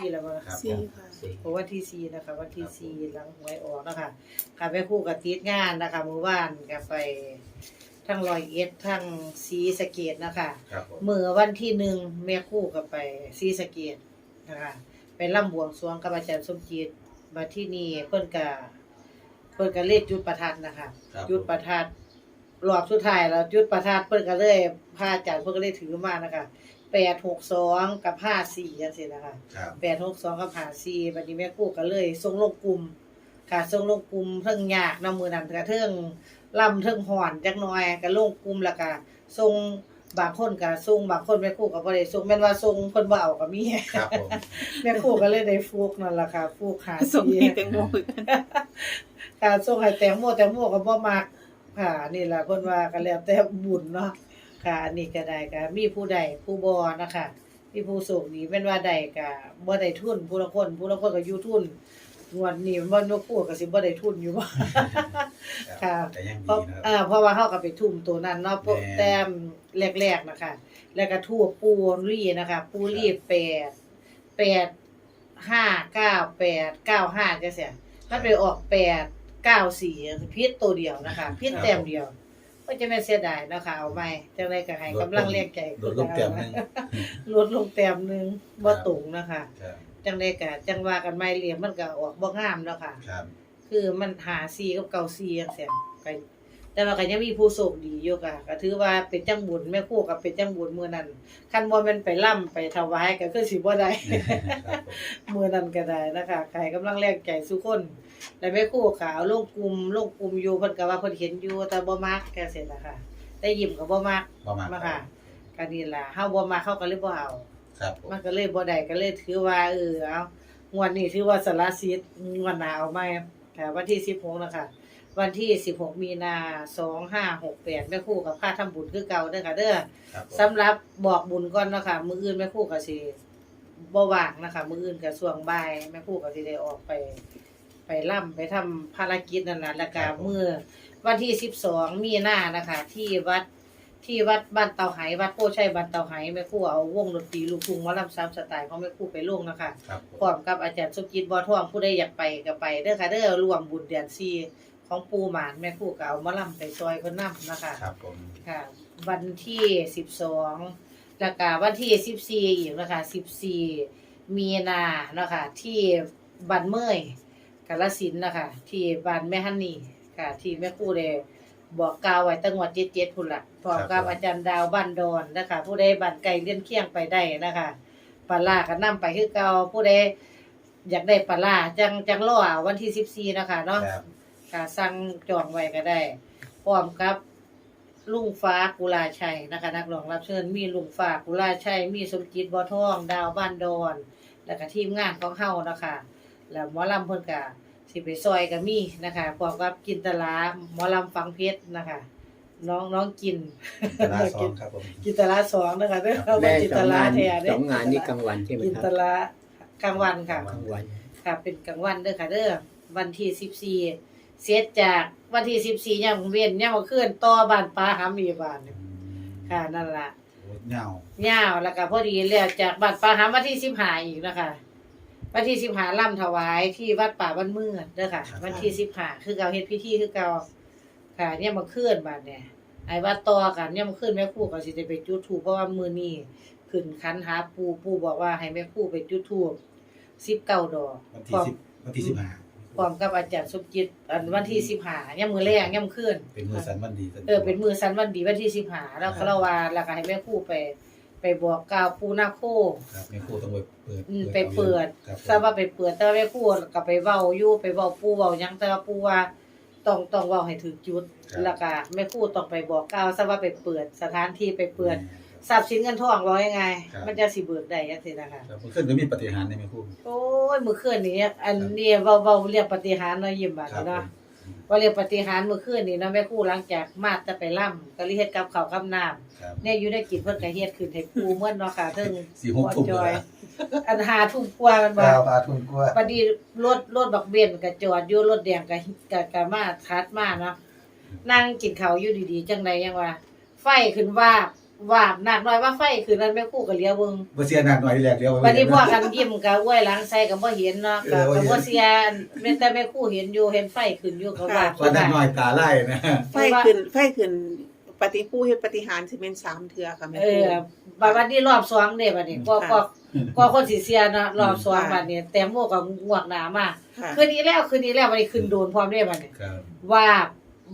นี่แหละว่าครับสี่ค่ะ สี่ เพราะวันที่สี่นะคะวันที่ครับผมสี่หลังหวยออกนะคะค่ะแม่ครู่กับติดงานนะคะเมื่อวานก็ไปทั้งรอยเอ็ดทั้งสีสะเกตนะคะครับผมเมื่อวันที่หนึ่งแม่ครู่ก็ไปสีสะเกตนะคะไปร่ำบวงสรวงกับอาจารย์สมจิตมาที่นี่เพิ่นก็เพิ่นก็เลขจุดประทัดนะคะ ครับจุดประทัดรอบสุดท้ายแล้วจุดประทัดเพิ่นก็เลยพาอาจารย์เพิ่นก็เลยถือมานะคะ แปดหกสองกับห้าสี่จังซี่นะคะครับ แปดหกสองกับห้าสี่บัดนี้แม่ครู่ก็เลยส่งลงกลุ่มค่ะส่งลงกลุ่มเทิงยากนำมือนั้นก็เทิงล่ำเทิงห่อนจักหน่อยก็ลงกลุ่มแล้วก็ส่งบางคนก็ส่งบางคนแม่ครู่ก็บ่ได้ส่งแม่นว่าส่งเพิ่นบ่เอาก็มีครับผม แม่ครู่ก็เลยได้ฟูกนั่นล่ะค่ะฟูกหาส่งสี่ให้แตงโมคือกันการส่งให้แตงโมแตงโมก็บ่มักค่ะนี่ล่ะเพิ่นว่าก็แล้วแต่บุญเนาะ ค่ะ อันนี้ก็ได้ก็มีผู้ใดผู้บ่นะคะ มีผู้โชคดีแม่นว่าใดก็บ่ได้ทุนผู้ละคนผู้ละคนก็อยู่ทุนงวดนี้มันบ่คู่ก็สิบ่ได้ทุนอยู่บ่ ค่ะ แต่ยังเพดีราะนะครับเอ่อเพราะว่าเฮาก็ไปทุ่มตัวนั้นเนาะโปะแม่น แต้มแรกๆนะคะ แล้วก็ทั่วปูรี่นะคะ ปูรี่แปดแปดห้าเก้าแปดเก้าห้าจังซี่ถ้าไปออกแปดเก้าสี่พิษตัวเดียวนะคะพิษแต้มเดียว ก็จะไม่เสียดายเนาะค่ะเอาไหมจังไดก็ให้กำลังเรียกใจโดดลงเต็มหนึงลดลงแต้มหนึงบ่ตรงนะคะ ครับจังไดก็จังว่ากันไม่เหลี่ยมมันก็ออกบ่งามเนาะค่ะ ครับ คือมันหาซีกับเก่าซีจังซี่ก็ แต่ว่าก็ยังมีผู้โชคดีอยู่ค่ะก็ถือว่าเป็นจังบุญแม่ครู่กับเป็นจังบุญมื้อนั้นคันบ่แม่นไปล่ำไปถวายก็คือสิบ่ได้ครับผมมื้อนั้นก็ได้นะคะใครกำลังแรงใจสุคนแล้วแม่ครู่ก็เอาลงกลุ่มลงกลุ่มอยู่เพิ่นก็ว่าเพิ่นเห็นอยู่แต่บ่มักแค่เสร็จแล้วค่ะแต่ยิ้มก็บ่มักประมาณมาค่ะก็นี่ล่ะเฮาบ่มักเฮาก็เลยบ่เอาครับผมมันก็เลยบ่ได้ก็เลยถือว่าเออเอางวดนี้ถือว่าสารสิทธิ์งวดหน้าเอาใหม่ค่ะวันที่16นะคะ วันที่ 16 มีนา 2568แม่ครู่กับค่าทำบุญคือเก่าเด้อค่ะเด้อครับผม สำหรับบอกบุญก่อนเนาะค่ะมื้ออื่นแม่ครู่ก็สิบ่ว่างนะคะมื้ออื่นก็ช่วงบ่ายแม่ครู่ก็สิได้ออกไป ไปล่ำไปทำภารกิจนั่นน่ะแล้วก็มื้อวันที่ 12 มีนานะคะ ที่วัดที่วัดบ้านเตาไหวัดโพชัยบ้านเตาไหแม่ครู่เอาวงดนตรีลูกทุ่งหมอลำสามสไตล์ของแม่ครู่ไปลงนะคะ ครับผพร้อมมกับอาจารย์สุกิจบ่อทองผู้ใดอยากไปก็ไปเด้อค่ะเด้อร่วมบุญเดือน4 ของปู่หมานแม่ครู่ก็เอาหมาลำไปซอยเพิ่นนำนะคะครับผม ค่ะ วันที่12แล้วก็วันที่14อีกนะคะ14มีนาเนาะคะที่บ้านเมยกาฬสินธุ์นะคะที่บ้านแม่ฮันนี่ค่ะ ที่แม่ครู่ได้บอกกล่าวไว้ตั้งงวด77พุ่นล่ะพร้อมกับอาจารย์ดาวบ้านดอนนะคะ ผู้ใดบ้านไกลเลี่ยนเคียงไปได้นะคะปลาร้าก็นํไปคือเก่าผู้ใดอยากได้ปลาร้าจังจังรอเอาวันที่14นะคะเนาะ ครับ ค่ะสั่งจองไว้ก็ได้พร้อมกับลุงฟ้ากุลาชัยนะคะนักร้องรับเชิญมีลุงฟ้ากุลาชัย มีสมจิตบ่อทอง ดาวบ้านดอน แล้วก็ทีมงานของเฮานะคะแล้วหมอลำเพิ่นก็สิไปซอยก็มีนะคะพร้อมกับกินตลาหมอลำฟังเพชรนะคะ น้องน้องกินตลาดสองครับผมกินตลาสองนะคะเด้อครับเอาไปแม่กินสตองลางานแท้เด้สองงานนี้กลางวันใช่ไหมกินคตรับลากลางวันค่ะกลางวันค่ะเป็นกลางวันเด้อค่ะเด้อวันที่สิบสี่ เสียจากวันที่สิบสี่ยังเวียนยังมาเคลื่อนต่อบ้านปลาหามีบ้านหนึ่งค่ะนั่นล่ะโอ้เหงายาวแล้วก็พอดีแล้วจากบ้านปลาหาวันที่สิบห้าอีกนะคะวันที่สิบห้าล่ำถวายที่วัดป่าบ้านเมืองเด้อค่ะ วันที่สิบห้าคือเก่าเฮ็ดพิธีคือเก่าค่ะเนี่ยมาเคลื่อนบ้านเนี่ยไอ้ว่าต่อกันเนี่ยมาเคลื่อนแม่ครู่ก็สิได้ไปจุดธูปเพราะว่ามื้อนี้ขึ้นคันหาปูปูบอกว่าให้แม่ครู่ไปจุดธูปสิบเก้าดอกวันพร้ที่อมสิบวันที่สิบห้า พร้อมกับอาจารย์สมจิตอันวันที่สิบห้าย่ำมือแรงย่ำคืนเป็นมือสันวันดีสัเออเป็นมือสันวันดีวันที่สิบห้าแล้วก็เราว่าแล้วก็ให้แม่ครู่ไป ไปบอกกล่าวปูนาโคครับแม่ครูต้องไปเปิดอืมไปเปิดครับผมทราบว่าไปเปิดแต่ว่าแม่ครู่ก็ไปเว้าอยู่ไปเว้าปูเว้าหยังแต่ว่าปูว่าต้องต้องเว้าให้ถึกจุด แล้วก็แม่ครู่ต้องไปบอกกล่าวทราบว่าไปเปิดสถานที่ไปเปิด ทรัพย์สินเงินทองว่ายังไงมันจะสิเบิกได้จังซี่นะคะ ครับเพิ่นก็มีปฏิหารย์ในแม่ครูโอ้ยมื้อคืนนี้อันนี้เว้าเว้าเรียกปฏิหารย์เนาะยิ้มบาดครับนี้ผเนาะมว่าเรียกปฏิหารย์เมื่อคืนนี้เนาะแม่ครู่หลังจากมาแต่ไปล่ำก็เลยเฮ็ดกับข้าวกับน้ำครับเนี่ยอยู่ได้กินเพิ่นก็เฮ็ดขึ้นให้ปูเหมือนเนาะค่ะเทิงสี่หกทุ่มจเลอยยอันหาทุ่มกว่ามันคว่ารับอาทุนกลัวบัดนี้รถรถบักเบนก็จอดอยู่รถแดงก็ก็ก็มาทัดมาเนาะนั่งกินข้าวอยู่ดีๆ จังไดยังว่า ไฟขึ้นวาบ วาบหนักหน่อยว่าไฟคืนนั้นแม่ครู่ก็เลี้ยวเบิ่งบ่เสียหนักหน่อยแรกเดียววันนี้พ่อกันยิ้มก็อวยหลังใส่ก็บ่เห็นเนาะก็เออบ่ก็เห็นบ่เสียแม่แต่แม่ครู่เห็นอยู่เห็นไฟขึ้นอยู่ก็ว่าว่าหนักหน่อยตาไล่นะไฟขึ้นไฟขึ้นปฏิผู้เฮ็ดปฏิหารสิเป็นสามเทื่อค่ะแม่เอครูอบัดวันนี้รอบสองเด้บัดนี้ก็ก็ก็คนสิเสียเนาะรอบสองบัดนี้แต่โมก็งวกหนามาค่ะคืนนี้แล้วคืนนี้แล้วบัดนี้ขึ้นโดนพร้อมเด้บัดนี้ครับวาบ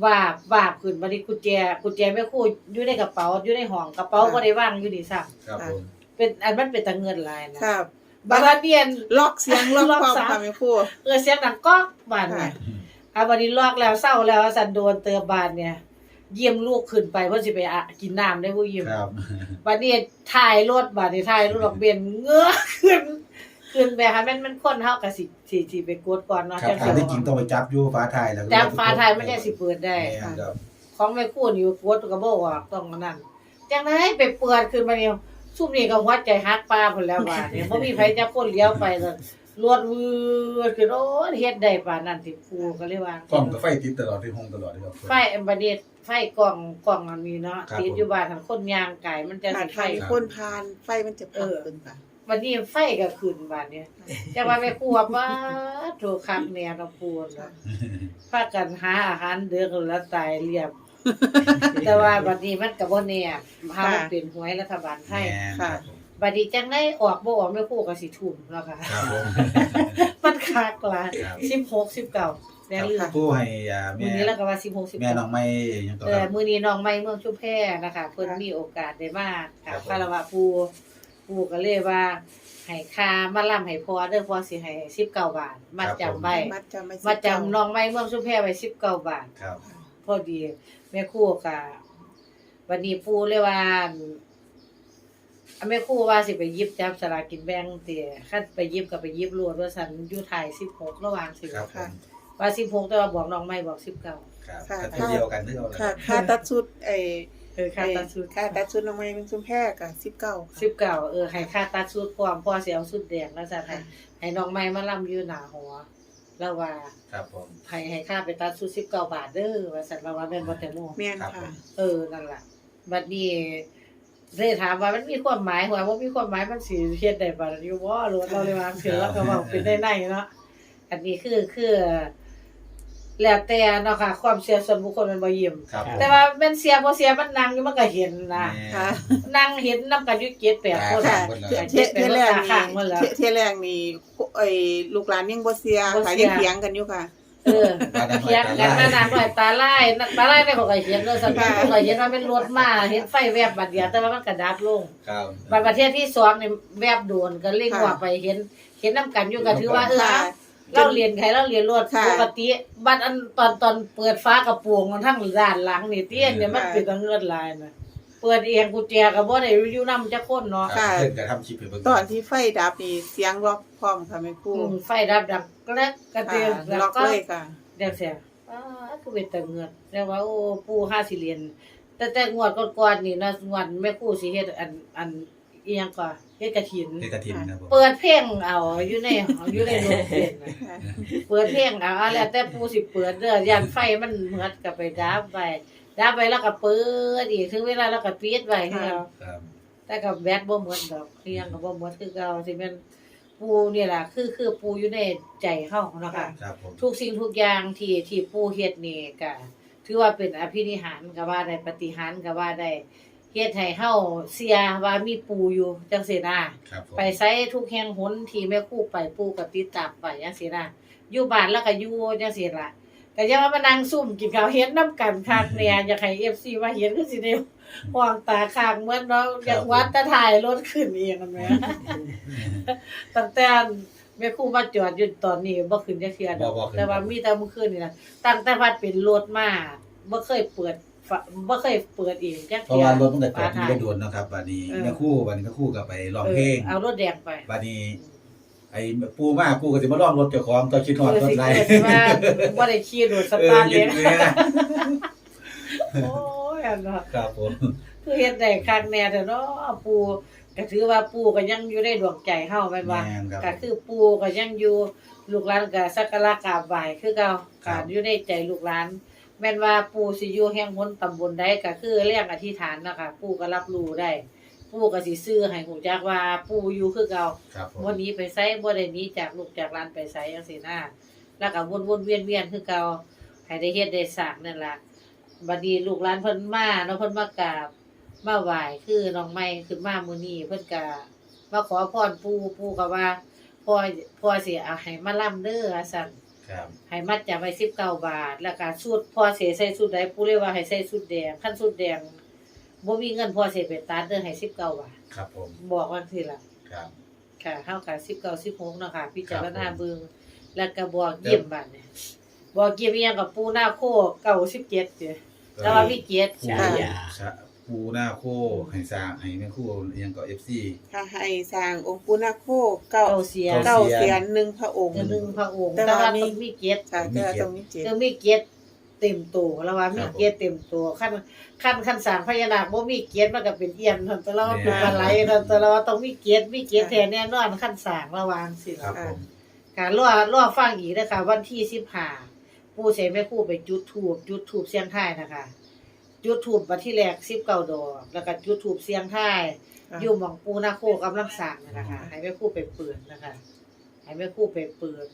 วาบวาบขึ้นบัดนี้กุญแจกุญแจแม่ครู่อยู่ในกระเป๋าอยู่ในห้องกระเป๋าบ่ได้วางอยู่นี่ซ้ำครับผมเป็นอันมันเป็นตะเงินหลายนะครับ บัดนี้เนียน ล็อกเสียงล็อกล็อกความสามค่ะแม่ครูเออเสียงดังก๊อกบานค่ะ เนี่ยอะวันนี้ลอกแล้วเศร้าแล้วสันโดนเตือบานเนี่ย เยี่ยมลูกขึ้นไปเพื่อสิไปอะกินน้ำได้ผู้เยี่ยม ครับวันนี้ถ่ายรถบานนี้ถ่ายรถดอกเบี้ยเงื้อขึ้น ขึ้นไปค่ะแม่นมันคนเฮากับสิสิสิไปกดก่อนเนาะครับจังตามสิที่จริงต้องไปจับอยู่ฟ้าไทายแล้วจับฟ้าถ่ายไม่ได้สิเปิดได้ แม่นครับของแม่คู่นี่กดก็บ่ออกต้องอันนั้นจังได๋ไปเปิดขึ้นมาเนี่ยซุ่มนี่ก็หัวใจฮักปลาพุ่นแล้วว่าเนี่ยบ่มีไผจะคนเลี้ยวไปเลยรวดวืดขึ้นโอ้ยเฮ็ดได้ปานนั้นสิครูก็เลยว่า กล้องกับไฟติดตลอดที่ห้องตลอดเลยครับ ไฟอันบัดนี้ไฟกล่องกล่องอันนี้เนาะครับติดอยู่บ้านทางคนยางไก่มันจะค่ะสิไฟทางคนพานไฟมันจะพังขึ้นค่ะ วันนี้ไฟก็ขึ้นบาดเนี่ยแต่ว่าแม่ครัวว่าโทรคักแนวตะปูนค่ะพากันหาอาหารเดือกแล้วตายเรียบ แต่ว่าบัดนี้มันก็บ่แน่หามันเป็นหวยรัฐบาลไทยแม่นครับผมบัดนี้จังได๋ออกบ่ออกแม่ครัวก็สิทุ่มแล้วค่ะครับผมมันคักหลายครับ16 19แน่ลืมผู้ให้อ่ามื้แม่อนี้แล้วก็ว่า16แม่19น้องไม่ยังต่อเอคอรับมื้อนี้น้องใหม่เมืองชุมแพนะคะเพิ่นค่ะมีโอกาสได้มาครัค่ะบผมคารวะปู่ ปู่ก็เลยว่าให้ค่ามาล่ำให้พอเด้อพอสิให้19บาทมัดจำไว้มัดจำไม่มัดจำน้องใหม่เมืองชุมแพไว้19บาทครับ พอดีแม่ครูก็วันนี้ปู่เลยว่าอันแม่ครูว่าสิไปหยิบจับสลากกินแบ่งเติคันไปหยิบก็ไปหยิบรวดว่าซั่นอยู่ไทย16ระหว่างสิครับผมว่า16แต่ว่าบอกน้องใหม่บอก19ครับก็เดียวกันที่เราค่ะค่าตัดชุดไอ้ เออค่าตัดชุดค่าตัดชุดลงมาเป็นชุมแพรกับสิบเก้าสิบเก้าเออให้ค่าตัดชุดพร้อมพ่อสิเอาชุดแดงแล้วจ้ะให้ให้น้องไม้มาล่ำอยู่หน้าหัวแล้วว่าครับผมให้ให้ค่าไปตัดชุดสิบเก้าบาทเด้อว่าสันว่าว่าแม่นบ่แตงโมแม่นครับผค่ะมเออนั่นล่ะบัดนี้เลยถามว่ามันมีความหมายหัวว่ามีความหมายมันสิเฮ็ดได้บ่อยู่บ่รู้เราเลยว่าเสือแล้วก็เว้าเป็นได้ในเนาะอันนี้คือคือ แล้วแต่เนาะค่ะ ความเชื่อส่วนบุคคลมันบ่ยิ้มครับผมแต่ว่าแม่นเสียบ่เสียมันนั่งอยู่มันก็เห็นนะค่ะ นั่งเห็นนํกันอยู่เจ็ดแปดคนค่ะคนละเทเทเทแรกข้านี่งมันเหรอเทเทแรกนี่ไอ้ลูกหลานยังบ่เสียบ่เสีย ขายยังเถียงกันอยู่ค่ะ เออเถียงกันนานๆหน่อยตาลายตาลายได้เขาก็เห็นเลยสันติเขาก็เห็นว่าเป็นรถมาเห็นไฟแวบบัดเดียวแต่ว่ามันกระดับลง ครับบัดประเทศที่สองนี่แวบโดนก็เล่งค่ะหัวไปเห็น เห็นน้ำกันอยู่ก็ถือว่าเออค่ะ เราเรียนใครเราเรียนรถค่ะ ปกติบัดอันตอนตอนเปิดฟ้ากระโปรงมันทั้งด้านหลังนี่เตี้ยนเนี่ยมันเป็นตังเงินลายน่ะเปิดเองกุญแจก็บ่ได้อยู่นำจักคนเนาะครับเพิ่นจะทำคลิปให้เบิ่งตอนที่ไฟดับนี่เสียงล็อกพร้อมค่ะแม่ครูอืมไฟดับดังแกรกกระเตียค่ะแล้วล็อกก็เลยค่ะ เดี๋ยวเสียอ่าคือเป็นแต่เงินแต่ว่าโอ้ปู่ห้าสิเรียนแต่แต่งวดก่อนๆนี่นะงวดแม่ครู่สิเฮ็ดอันอัน อีหยังก็เฮ็ดกฐินเทกระทินครับผมเปิดเพลงเอาอยู่ในอยู่ในโรงเรียนน่ะค่ะเปิดเพลงเอาอะแล้วแต่ปู่สิเปิดเด้อย่านไฟมันเหมือดก็ไปดับไปดับไปแล้วก็เปิดอีกถึงเวลาแล้วก็ปิดไว้ให้เราครับแต่ก็แบตบ่หมดดอกเรียงก็บ่หมดคือเก่าสิแม่นปู่นี่ล่ะคือคือปู่อยู่ในใจเฮาเนาะค่ะ ครับผมทุกสิ่งทุกอย่างที่ที่ปู่เฮ็ดนี่ก็ถือว่าเป็นอภินิหารก็ว่าได้ปฏิหารก็ว่าได้ เฮ็ดให้เฮาเสียว่ามีปู่อยู่จังซี่นะครับผมไปไสทุกแห่งหนที่แม่ครูไปปู่ก็ติดตามไปจังซี่นะอยู่บ้านแล้วก็อยู่จังซี่ล่ะก็อย่าว่ามานั่งซุ่มกินข้าวเฮ็ดนํกันคักเนี่ยอยากให้ FC มาเห็นคือสิได้ห่วงตาข้างเหมือนเนาะอยากวัดแตะถ่ายรถขึ้นเองกันแหมตั้งแต่แม่ครูมาจอดอยู่ตอนนี้บ่ขึ้นจักเทื่อดอกแต่ว่ามีแต่เมื่อคืนนี่นะตั้งแต่วัดเป็นรถมาบ่เคยเปิดฝา บ่เคยเปิดเองจักเพราะเทื่อว่ารถตั้งแต่จอดฝาที่ท้ายได้ด่วนเนาะครับบัดนี้เออ แม่คู่บัดนี้ก็คู่กับไปร้องเพลงเออเอารถแดงไปบัดนี้ ไอ้ปูมาปูก็สิมาร้องรถเจ้าของก็คิดฮอดเออรถสิไรเกิดสิว่าบ่ได้ขี่รถสเออตาร์ทเลคิยดเลยนะโอ้ยอันเนาะครับผมคือเฮ็ดได้คักแน่แต่เนาะปู่ก็ถือว่าปู่ก็ยังอยู่ในดวงใจเฮาแม่นว่าแม่นครับ ก็คือปู่ก็ยังอยู่ลูกหลานก็สักการะกราบไหว้คือเก่าครักาบรอยู่ในใจลูกหลาน แม่นว่าปู่สิอยู่แห่งหนตำบลใดก็คือเรียกอธิษฐานเนาะค่ะปู่ก็รับรู้ได้ ปู่ก็สิซื้อให้ฮู้จักว่าปู่อยู่คือเก่าครับผม วันนี้ไปไสบ่ได้หนีจากลูกจากหลานไปไสจังซี่นะแล้วก็วนๆเวียนๆคือเก่าให้ได้เฮ็ดได้สร้างนั่นล่ะบัดนี้ลูกหลานเพิ่นมาเนาะเพิ่นมากราบมาไหว้คือน้องใหม่ขึ้นมามื้อนี้เพิ่นก็มาขอพรปู่ปู่ก็ว่าพ่อพ่อสิเอาให้มาล่ำเด้อว่าซั่น ครับให้มัดจำไว้19บาท แล้วก็ชุดพ่อสิใส่ชุดใดปู่เลยว่าให้ใส่ชุดแดงคันชุดแดงบ่มีเงินพ่อสิไปตัดเด้อให้19บาท ครับผมบอกว่าสิล่ะ ครับ ค่ะเท่ากับสิบเก้าสิบหกเนาะค่ะพิจารณาครับผมเบิ่งแล้วก็บอกเยี่ยมบัดเนี่ยบอกเยี่ยมอีหยังกับปูหน้าโคเก้าสิบเจ็ดเด้อแต่ว่ามีเจ็ดปูจ้ะชะ ปูหน้าโคให้สร้างให้แม่ครู่อิหยังก็ FC ถ้าให้สร้างองค์ปุณาโคเก้าเก้าเสียเก้าเสียนหนึ่งพระองค์เดือนหนึ่งพระองค์แต่แต่ว่า ว่ามีต้องมีเจ็ดค่ะแต่ว่าตรงนี้เจ็ดต้องมีเจ็ดเต็มตัวแล้วว่ามีครับผมเจ็ดเต็มตัวขั้นขั้นขั้นสร้างพญานาคบ่มีเจ็ดมันก็เป็นเอียนทันแต่เราเป็นปลาไหลทันแต่เราต้องมีเจ็ดมีเจ็ดแท้แน่นอนขั้นสร้างระวังสิครัล่ะบผม การรอรอฟังอีกนะคะวันที่สิบห้าปู่เสแม่ครู่ไปจุดทูบจุดทูบเสียงทายนะคะ จุดทูบวันที่แรกสิบเก้าดอก แล้วก็จุดทูบเสียงทายค่ะอยู่หมองปูนาโคกำลังสร้างนั่นนะคะให้แม่ครู่ไปเปิดนะคะให้แม่ครู่ไปเปิด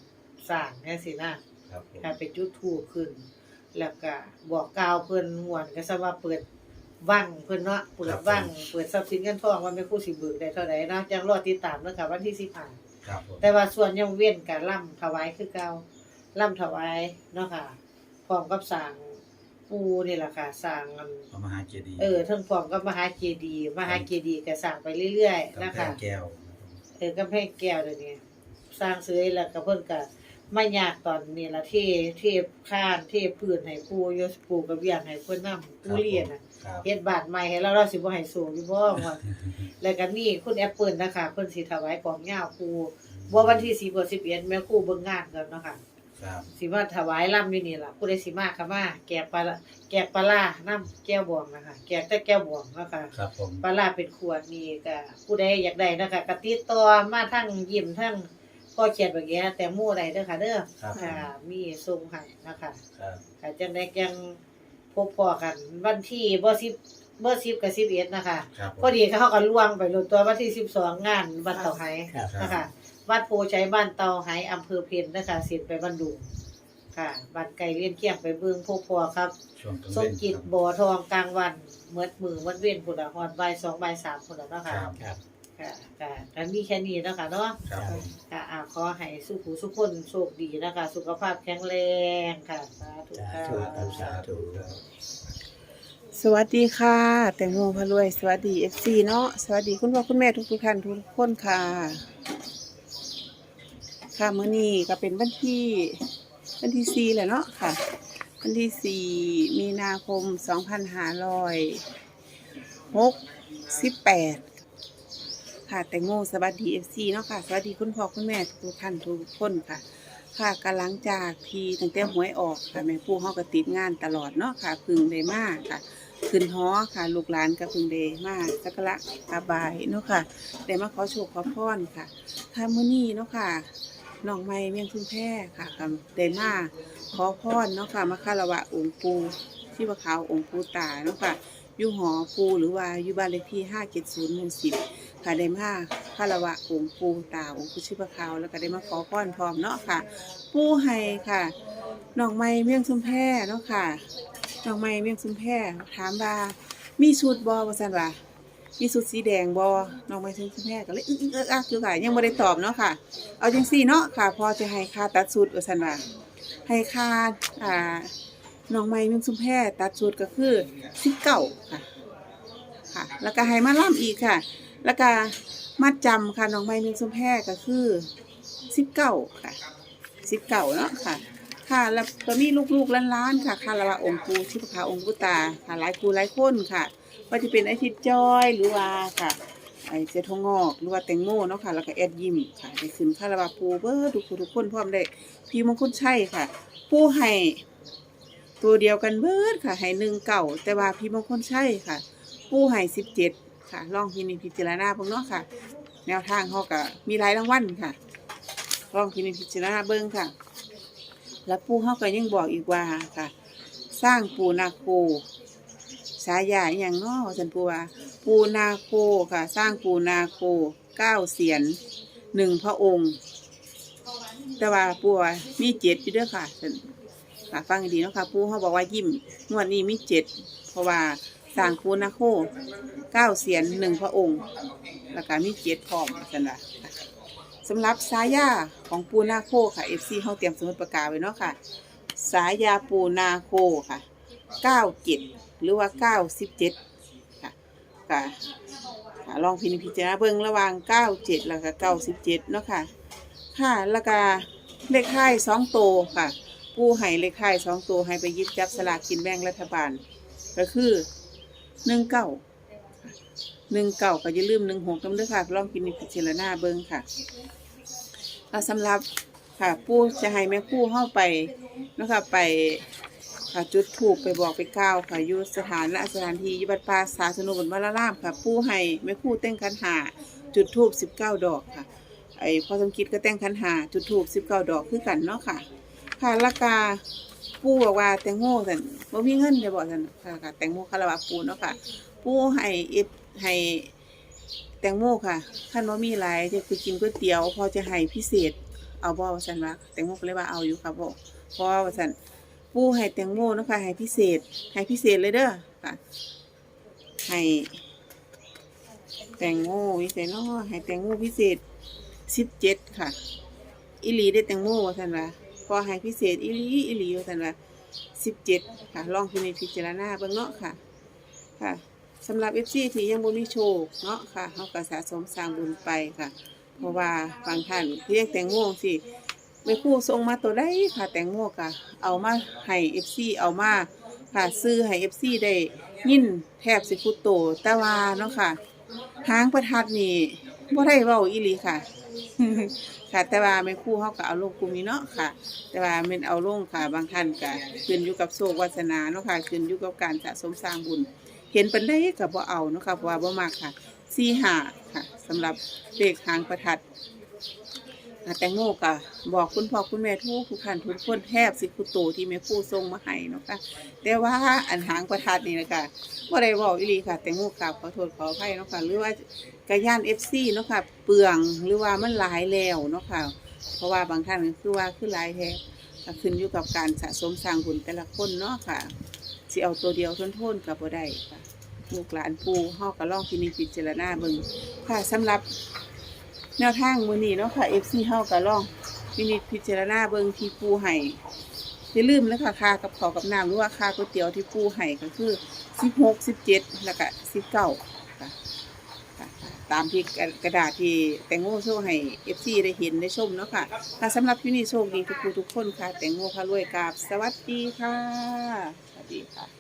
สร้างแน่สินะครับผมการไปจุดทูบขึ้น แล้วก็บอกกล่าวเพิ่นหวนก็ซะว่าเปิดว่างเพิ่นเนาะเปิดว่างเปิดทรัพย์สินเงินทองว่าแม่ครู่สิเบิกได้เท่าใดเนาะจังรอติดตามเนาะค่ะวันที่สิบห้า ครับผมแต่ว่าส่วนยังเว้นการล่ำถวายคือเก่าล่ำถวายเนาะค่ะพร้อมกับสร้าง ปูนี่แหละค่ะสร้างอันพระมหาเจดีย์เออทั้งพร้อมกับมหาเจดีย์มหาเจดีย์ก็สร้างไปเรื่อยๆกำนะแพคะงแก้วเออกำแพงแก้วเดี๋ยวนี้สร้างเสยแล้วก็เพิ่นก็ไม่ยากตอนนี้ละเทเทข้านเทพื้นให้ปูโยสปูกระเบียงให้เพิ่นนำปูเรียนน่ะครับเฮ็ดบาทใหม่ให้เราเราสิบ่ให้สูงอยู่บ่ว่า แล้วก็มีคุณแอปเปิลนะคะเพิ่นสิถวายของยาวครูบ่วันที่10กับ11แม่ครูเบิ่งงานกันเนาะค่ะ ครับสิมาถวายล่ำอยู่นี่ล่ะผู้ใดสิมาก็มาแกกปลาแกกปลาร้าน้ำแก้วบวงนะคะแกกแต่แก้วบวงเนาะค่ะครับผมปลาร้าเป็นขวดนี่ก็ผู้ใดอยากได้นะคะก็ติดต่อมาทั้งยิ้มทั้งพ่อเขียนแบบนี้แต่หมู่ใดเด้อค่ะเด้อครับค่ะมีส่งให้นะคะครับค่ะจังได๋จังพบพอกัน วันที่บ่10บ่10กับ11นะคะ ครับผมพอดีเขาก็ล่วงไปลงตัววันที่12งานบ้านเต่าไห้ครับ นะคะ วัดโพชัยบ้านเตาไหอำเภอเพนนะคะเสร็จไปบ้านดุงค่ะบ้านไก่เลี้ยนเคียงไปเบิ่งพวกพอครับช่วงกลางสมเว้นจิตครับบ่อทองกลางวันเมื่อมือวันเว้นพุ่นละฮอดบ่าย2บ่าย3พุ่นละเนาะคค่ะรับครับค่ะค่ะกันมีแค่นี้เนาะค่ะเนาะ ครับผม ค่ะอ่าขอให้สุขหูสุขคนโชคดีนะคะ สุขภาพแข็งแรงค่ะสาธุค่ะ สาธุครับสาธุสวัสดีค่ะ แตงโมพารวย สวัสดีเอฟซีเนาะสวัสดีคุณพ่อคุณแม่ทุกทุกๆท่านทุกคนค่ะ ค่ะมื้อนี้ก็เป็นวันที่วันที่สี่แหละเนาะค่ะ วันที่สี่มีนาคมสองพันห้าร้อยหกสิบแปดค่ะแตงโมสวัสดีเอฟซีเนาะค่ะ สวัสดีคุณพ่อคุณแม่ทุกท่านทุกคนค่ะ ค่ะกหลังจากทีตั้งแต่หวยออกค่ะแม่ผู้เฮาก็ติดงานตลอดเนาะค่ะพึ่งได้มาค่ะขึ้นหอค่ะ ลูกหลานก็พึ่งได้มาสักการะกราบายเนาะค่ะได้มาขอโชคขอพรค่ะค่ะมื้อนี้เนาะค่ะ น้องไม้เมียงพึ่งแพร่ค่ะก็ได้มาขอพรเนาะค่ะมาคารวะองค์ปูที่ว่าขาวองค์ปู่ตาเนาะค่ะอยู่หอปูหรือว่าอยู่บ้านเลขที่570หมู่10ค่ะได้มาคารวะองค์ปู่ตาองค์ปู่ชิบะขาวแล้วก็ได้มาขอพรพร้อมเนาะค่ะ ปู้ให้ค่ะน้องไม้เมี่ยงซุมแพเนาะค่ะน้องไม้เมี่ยงซุมแพถามว่ามีชุดบอว่าซั่นว่า มีชุดสีแดงบอน้องไม้ซุมแพก็เลยอึ้งๆเอิ้กอยู่ค่ะยังบ่ได้ตอบเนาะค่ะ เอาจังซี่เนาะค่ะ พอจะให้ค่าตัดชุดว่าซั่นว่าให้ค่าอ่าน้องไม้เมี่ยงซุมแพตัดชุดก็คือ19ค่ะค่ะ แล้วก็ให้มาล่ำอีกค่ะ แล้วก็มัดจำค่ะน้องไม้เมี่ยงซุมแพก็คือ19ค่ะสิบเก่าเนาะค่ะค่ะแล้วก็มีลูกๆล้านๆค่ะค่ะละละองค์ปูชิพคาองค์ปุตาค่ะหลายครูหลายคนค่ะ ว่าจะเป็นไอทิดจอยหรือว่าค่ะ ไอเจทองงอกหรือว่าแตงโมเนาะค่ะ แล้วก็แอดยิมค่ะได้ขึ้นค่ะละว่าปูเบอร์ทุกคนทุกคนพร้อมได้พี่มงคลใช่ค่ะปูให้ตัวเดียวกันเบิดค่ะให้หนึ่งเก่าแต่ว่าพี่มงคลใช่ค่ะปูให้สิบเจ็ดค่ะลองพินิจพิจารณาพิ่งเนาะค่ะ แนวทางเขาก็มีหลายรางวัลค่ะลองพินิจพิจารณาเบิ่งค่ะ แล้วปู่เฮาก็ยังบอกอีกว่าค่ะ สร้างปูนาโค สายาอย่างเนอสันปูว่าปูนาโคค่ะ สร้างปูนาโคเก้าเสียนหนึ่งพระองค์ แต่ว่าปูว่ามีเจ็ดอยู่ด้วยค่ะสันค่ะฟังดีเนาะค่ะปูเขาบอกว่ายิ้มงวดนี้มีเจ็ดเพราะว่าสร้างปูนาโคเก้าเสียนหนึ่งพระองค์แล้วก็มีเจ็ดพร้อมสันละค่ะสำหรับสายาของปูนาโคค่ะเอฟซีเขาเตรียมสมุดประกาศไว้เนาะค่ะ สายาปูนาโคค่ะ เก้าเจ็ดหรือว่าเก้าสิบเจ็ดค่ะค่ะลองพินิจพิจารณาเบิ่งระหว่างเก้าเจ็ดแล้วก็เก้าสิบเจ็ดเนาะค่ะ ค่ะแล้วก็เลขท้ายสองโตวค่ะปูให้เลขท้ายสองโตวให้ไปยิบจับสลากกินแบ่งรัฐบาล ก็คือหนึ่งเก้าหนึ่งเก้าก็อย่าลืมหนึ่งหกกันด้วยค่ะ ลองพินิพิจารณาเบิ่งค่ะสำหรับค่ะปูจะให้แม่คู่เข้าไปนะคะไป ค่ะจุดถูกไปบอกไปกล่าวค่ะอยู่สถานณสถานที่ยุบัดป่าสาสนุบนวัดละล่ามค่ะ ผู้ให้ไม่คู่เต้งคันหาจุดทูบสิบเก้าดอกค่ะ ไอ้พอสมคิดก็แต่งคันหาจุดทูบสิบเก้าดอกคือกันเนาะค่ะ ค่ะราคาปูบอกว่าแตงโมสันบ่มีเงินจะบอกสันค่ะค่ะแตงโมคาราวะปูเนาะค่ะ ปูให้เอฟให้แตงโมค่ะขั้นว่ามีหลายจะคือกินก๋วยเตี๋ยว พอจะให้พิเศษ เอาบ่ว่าสันวะแตงโมก็เลยว่าเอาอยู่ค่ะบ่เพราะว่าสัน ปูให้แตงโมนะคะให้พิเศษให้พิเศษเลยเด้อค่ะให้แตงโมพิเศษเนาะให้แตงโมพิเศษสิบเจ็ดค่ะอิลีได้แตงโมว่าสันวะพอให้พิเศษอิลีอิลีว่าสันวะสิบเจ็ดค่ะ ลองพินิจพิจารณาเบิ่งเนาะค่ะ ค่ะสำหรับเอฟซีที่ยังบ่มีโชคเนาะค่ะเขาก็สะสมสร้างบุญไปค่ะ เพราะว่าบางท่านเรียกแตงโมสิ ไม่คู่ส่งมาตัวได้ค่ะแตงโมก็เอามาให้เอฟซีเอามาค่ะซื้อให้เอฟซีได้ยินแทบสิคุตโตแต่ว่าเนาะค่ะหางประทัดนี่บ่ได้เว้าอีหลีค่ะ ค่ะ แต่ว่าไม่คู่เขาก็เอาลงกลุ่มนี้เนาะค่ะ แต่ว่าแมันเอาลงค่ะ บางท่านก็ขึ้นอยู่กับโชควาสนาเนาะค่ะขึ้นอยู่กับการสะสมสร้างบุญ เห็นเปันได้ก็บ่เอาเนาะค่ะเพราะว่าบ่มากค่ะสี่หาค่ะสำหรับเลขหางประทัด แตงโมก็บอกคุณพ่อคุณแม่ทุกทุกท่านทุกคนแทบสิคุโตที่แม่ครู่ส่งมาให้เนาะค่ะแต่ว่าอันหางประทัดนี่นะคะบ่ได้เว้าอีหลีค่ะ แตงโมกราบขอโทษขออภัยเนาะค่ะหรือว่ากระย่าน FC เนาะค่ะเปลืองหรือว่ามันหลายแล้วเนาะค่ะเพราะว่าบางท่านก็คือว่าคือหลายแท้ก็ขึ้นอยู่กับการสะสมสร้างบุญแต่ละคนเนาะค่ะสิเอาตัวเดียวทนทนกับบ่ได้ค่ะลูกหลานปูเฮาก็ลองพินิจพิจารณาเบิ่งค่ะสำหรับ แนวทางมือนี้เนาะค่ะ FC เฮาก็ลองพินิจพิจารณาเบิ่งที่ปูให้อย่าลืมนะคะค่ากับข้าวกับน้ำหรือว่าค่าก๋วยเตี๋ยวที่ปูให้ก็คือ16 17แล้วก็19ค่ะค่ะตามที่กระดาษที่แตงโมโชว์ให้เอฟซีได้เห็นได้ชมเนาะค่ะค่ะสำหรับที่นี่โชคดีทุกผู้ทุกคนค่ะ แตงโมค่ะรวยกราบ สวัสดีค่ะ สวัสดีค่ะ